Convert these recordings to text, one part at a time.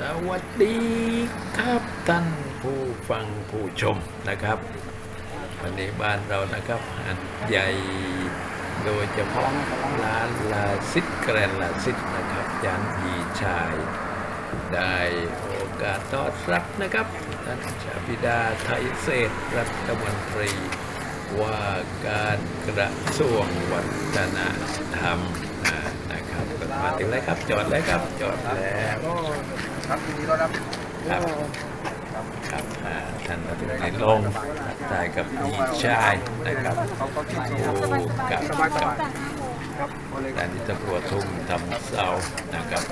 สวัสดีครับท่านผู้ฟังผู้ชมนะครับ วันนี้บ้านเรานะครับหัดใหญ่โดยเฉพาะร้านลาซิดแกรนลาซิดนะครับย่านพีชาย ได้โอกาสต้อนรับนะครับท่านชาพิดาไทยเศรษฐรัฐมนตรี ว่าการกระทรวงวัฒนธรรมนะครับมาถึงแล้วครับจอดแล้วครับจอดแล้ว ครับยินดีต้อนรับครับครับอ่าท่านรัฐมนตรีลงทักทายกับพี่ชายนะครับเขาเขาที่ผู้กับสบายสกับบายครับโอเลด้านที่ตำรวจทุ่งทำเสานะครับ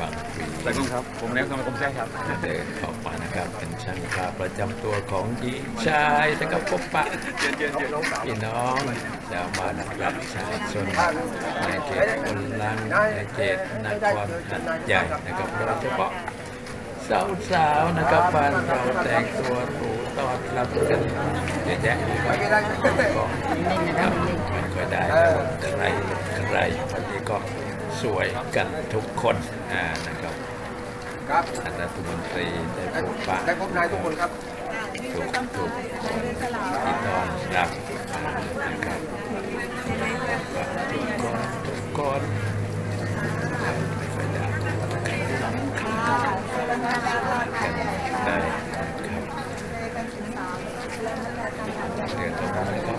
บางปีสวัสดีครับ ผมเล็กสมัยกรมแท้ครับเดินออกมานะครับ เป็นช่างภาพประจำตัวของหญิงชายนะครับพบปะเย็นเย็นเย็นพี่น้องชาวบ้านรับชาชนในเขตคนลังในเขตนครหัดใหญ่นะครับโดยเฉพาะสาวๆนะครับบ้านเราแต่งตัวหรูต้อนรับกันเยอะแยะนะครับก็ครับไม่ค่อยได้นะครับใครใครวันนี้ก็ สวยกันทุกคนอ่านะครับครับท่านรัฐมนตรีได้พบปะได้พบนายทุกคนครับทุกทุกคนที่ต้อนรับนะครับทุกคนทุกคนไม่ค่อยได้ได้ครับเดือนต่อมานะครับ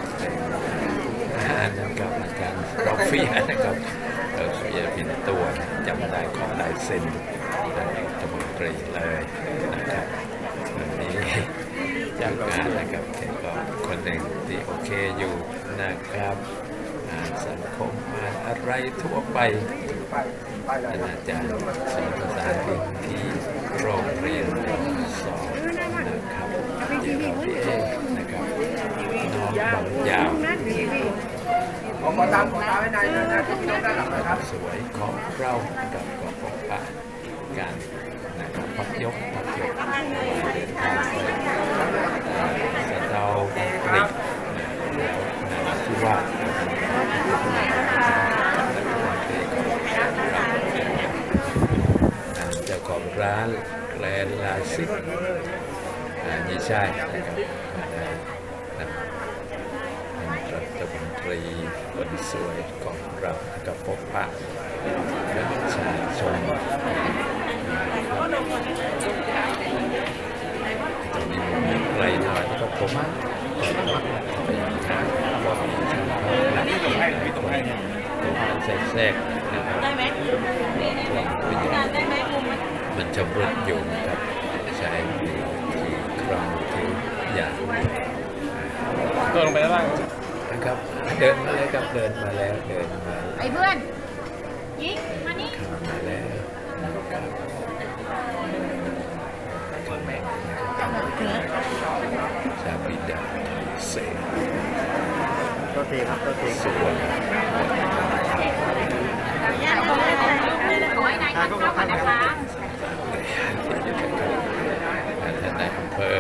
อ่านนะครับอาจารย์รอฟเฟียนะครับ เราเฟียเป็นตัวจำได้ของลายเซ็นท่านรัฐมนตรีเลยนะครับวันนี้จากงานนะครับแต่ก็คนหนึ่งที่โอเคอยู่นะครับสังคมอ่าอะไรทั่วไปอาจารย์สอนภาษาอังกฤษที่โรงเรียนสอนนะครับที่เราที่เองนะครับน้องบางยาว ขอตามขอตามให้นายนะนะพี่น้องด้านหลังนะครับสวยของเรานะครับก็พบปะการนะครับพักยกพักยกเดางไปสะเดาอังกฤษแล้วที่ว่าเจ้าของร้านแกลนลาซิกอ่านี่ใช่นะครับมาได้นะ ท่านรัฐมนตรี คนสวยของเรากับพบปะประชาชนตรงนี้มีไรหน่อยก็ผมไปหาว่ามีช่างภาพนักคนมันแทรกๆนะครับได้ไหมผู้หญิงได้ไหมมุมมันมันชำรุดอยู่นะครับใช้ที่ครองที่อย่าง เดินลงไปด้านล่าง นะครับ เดินมาเลยครับเดินมาแล้วเดินมาไอ้เพื่อนยิงมานี่เข้ามาแล้วนะครับเข้ามาชาบิดาไทยเสนตัวเตะครับตัวเตะสวยเนี่ยขอให้นายขอให้นายทานข้าวก่อนนะคะ ท่านนายอำเภอ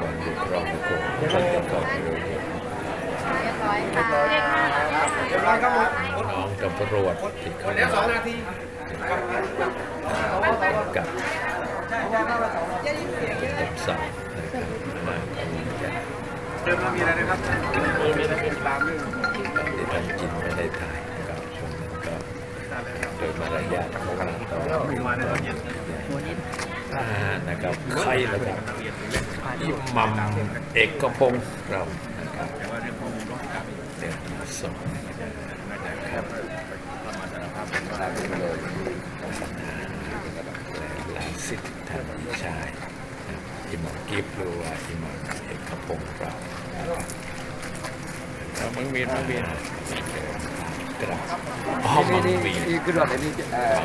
ก่อนอยู่ครองโกงท่านก่อนอยู่ เรียบร้ อยค่ะเด็กมากเรียบร้อยครับหมดน้องตำรวจที่หมเข้าแล้วสองมานาทีกับตำสั่งนะครับมาก็มีกันเดินมามีอะไรนะครับมีอะไรเป็นตามเรื่องที่ท่านกินไม่ได้ถ่ายนะครับช่วงนั้นก็โดยมารยาทของเราตอนนเย็นะครับใครระดับอิหมัมเอกพงศ์เรานะครับ ดินมาส่งนะครับมาสารภาพเป็นลาและลาสิทธิ์ท่านชายอิหมัมกิฟต์หรือว่าอิหมัมเอกพงศ์เรานะครับมึงมีมึงมีกระอ๋อมังมีนี่คือหลอดอันนี้เออ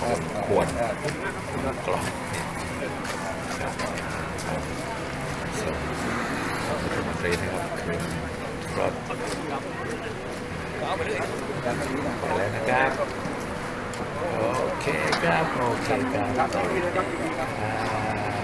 มังควรกล่องครับส่งรัฐมนตรีนะครับ ขึ้นรถไปแล้วนะครับโอเคครับโอเคครับอ่า